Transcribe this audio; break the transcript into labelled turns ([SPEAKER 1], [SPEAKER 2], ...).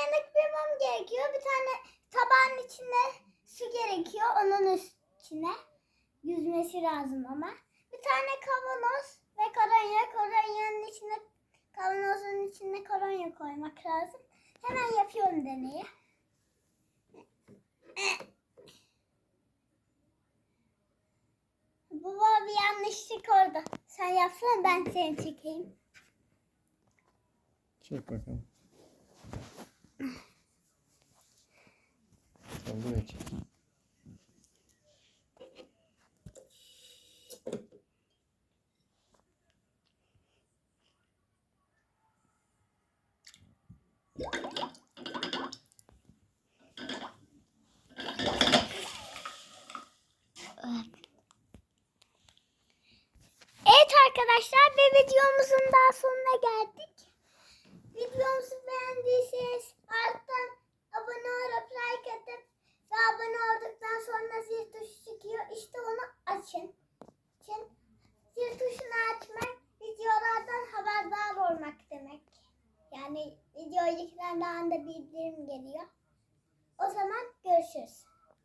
[SPEAKER 1] yemek bulmam gerekiyor. Bir tane tabağın içine su gerekiyor. Onun üstüne yüzmesi lazım ama. Bir tane kavanoz ve kolonya. Kolonyanın içine kavanozun içine kolonya koymak lazım. Hemen yapıyorum deneyi. Baba bir yanlışlık oldu. Sen yapsana ben seni çekeyim.
[SPEAKER 2] Çek bakalım. Sen buraya çek.
[SPEAKER 1] Arkadaşlar bir videomuzun daha sonuna geldik. Yani video yüklendiği anda bildirim geliyor. O zaman görüşürüz.